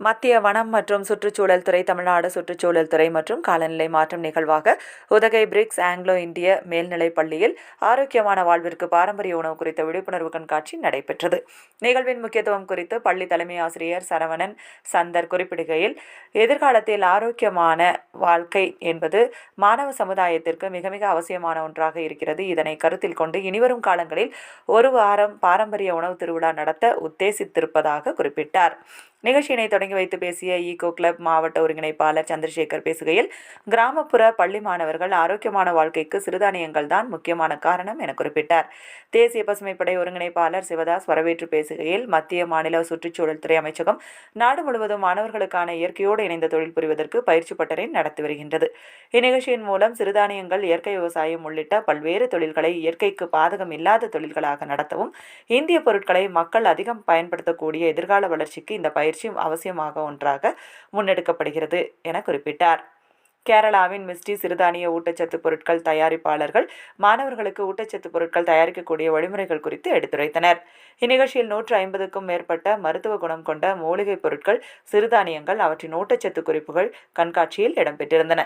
மத்திய வனம் மற்றும் சுற்றுச்சூழல் துறை தமிழ்நாடு சுற்றுச்சூழல் துறை மற்றும் காலநிலை மாற்றம் நிகழ்வாக உதகை பிரிக்ஸ் ஆங்கிலோ இந்திய மேல்நிலைப் பள்ளியில் ஆரோக்கியமான வாழ்விற்கு பாரம்பரிய உணவு குறித்த விழிப்புணர்வு கண்காட்சி நடைபெற்றது. நிகழ்வின் முக்கியத்துவம் குறித்து பள்ளி தலைமை ஆசிரியர் சரவணன் சந்தர் குறிப்பிடுகையில் எதிர்காலத்தில் ஆரோக்கியமான வாழ்க்கை என்பது மாணவ சமுதாயத்திற்கு மிக மிக அவசியமான ஒன்றாக இருக்கிறது. இதனை கருத்தில் கொண்டு இனிவரும் காலங்களில் ஒரு வாரம் பாரம்பரிய உணவு திருவிழா நடத்த உத்தேசித்திருப்பதாக குறிப்பிட்டார். நிகழ்ச்சியினை தொடங்கி வைத்து பேசிய ஈகோ கிளப் மாவட்ட ஒருங்கிணைப்பாளர் சந்திரசேகர் பேசுகையில் கிராமப்புற பள்ளி மாணவர்கள் ஆரோக்கியமான வாழ்க்கைக்கு சிறுதானியங்கள் தான் முக்கியமான காரணம் என குறிப்பிட்டார். தேசிய பசுமைப்படை ஒருங்கிணைப்பாளர் சிவதாஸ் வரவேற்று பேசுகையில் மத்திய மாநில சுற்றுச்சூழல் துறை அமைச்சகம் நாடு முழுவதும் மாணவர்களுக்கான இயற்கையோடு இணைந்த தொழில் புரிவதற்கு பயிற்சி பட்டறை நடத்தி வருகின்றது. இந்நிகழ்ச்சியின் மூலம் சிறுதானியங்கள் இயற்கை விவசாயம் உள்ளிட்ட பல்வேறு தொழில்களை இயற்கைக்கு பாதகம் இல்லாத தொழில்களாக நடத்தவும் இந்திய பொருட்களை மக்கள் அதிகம் பயன்படுத்தக்கூடிய எதிர்கால வளர்ச்சிக்கு இந்த பயிற்சி அவசியம் முக்கியமாக ஒன்றாக முன்னெடுக்கப்படுகிறது என குறிப்பிட்டார். கேரளாவின் மிஸ்டி சிறுதானிய ஊட்டச்சத்து பொருட்கள் தயாரிப்பாளர்கள் மாணவர்களுக்கு ஊட்டச்சத்து பொருட்கள் தயாரிக்கக்கூடிய வழிமுறைகள் குறித்து எடுத்துரைத்தனர். இந்நிகழ்ச்சியில் நூற்று ஐம்பதுக்கும் மேற்பட்ட மருத்துவ குணம் கொண்ட மூலிகை பொருட்கள் சிறுதானியங்கள் அவற்றின் ஊட்டச்சத்து குறிப்புகள் கண்காட்சியில் இடம்பெற்றிருந்தன.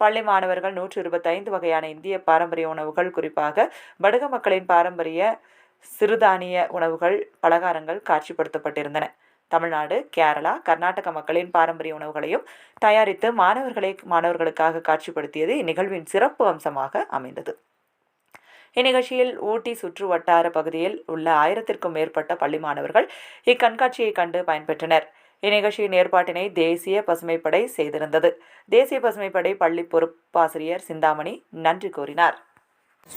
பள்ளி மாணவர்கள் நூற்று இருபத்தைந்து வகையான இந்திய பாரம்பரிய உணவுகள் குறிப்பாக படுக மக்களின் பாரம்பரிய சிறுதானிய உணவுகள் பலகாரங்கள் காட்சிப்படுத்தப்பட்டிருந்தன. தமிழ்நாடு கேரளா கர்நாடக மக்களின் பாரம்பரிய உணவுகளையும் தயாரித்து மாணவர்களை மாணவர்களுக்காக காட்சிப்படுத்தியது இந்நிகழ்வின் சிறப்பு அம்சமாக அமைந்தது. இந்நிகழ்ச்சியில் ஊட்டி சுற்று வட்டார பகுதியில் உள்ள ஆயிரத்திற்கும் மேற்பட்ட பள்ளி மாணவர்கள் இக்கண்காட்சியை கண்டு பயன்பெற்றனர். இந்நிகழ்ச்சியின் ஏற்பாட்டினை தேசிய பசுமைப்படை செய்திருந்தது. தேசிய பசுமைப்படை பள்ளி பொறுப்பாசிரியர் சிந்தாமணி நன்றி கூறினார்.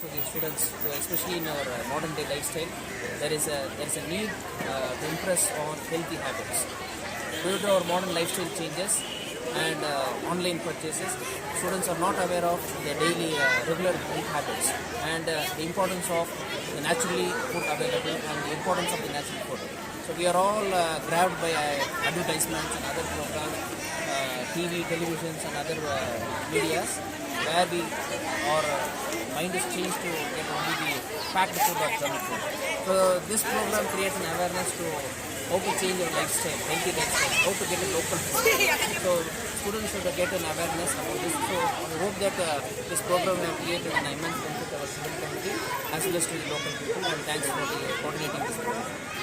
To the students, uh, especially in our uh, modern day lifestyle, there is a there is a need uh, to impress on healthy habits. Due to our modern lifestyle changes and uh, online purchases, students are not aware of their daily uh, regular health habits and uh, the importance of the naturally food available and the importance of the natural food. So we are all uh, grabbed by uh, advertisements and other programs, uh, TV, televisions, and other uh, medias where we our mind is changed to get only the packed food or junk food. So this program creates an awareness to how to change your lifestyle, healthy lifestyle, how to get a local food. So students should get an awareness about this. So I hope that uh, this program will create an immense benefit to our student community as well as to the local people. And thanks for the coordinating this program.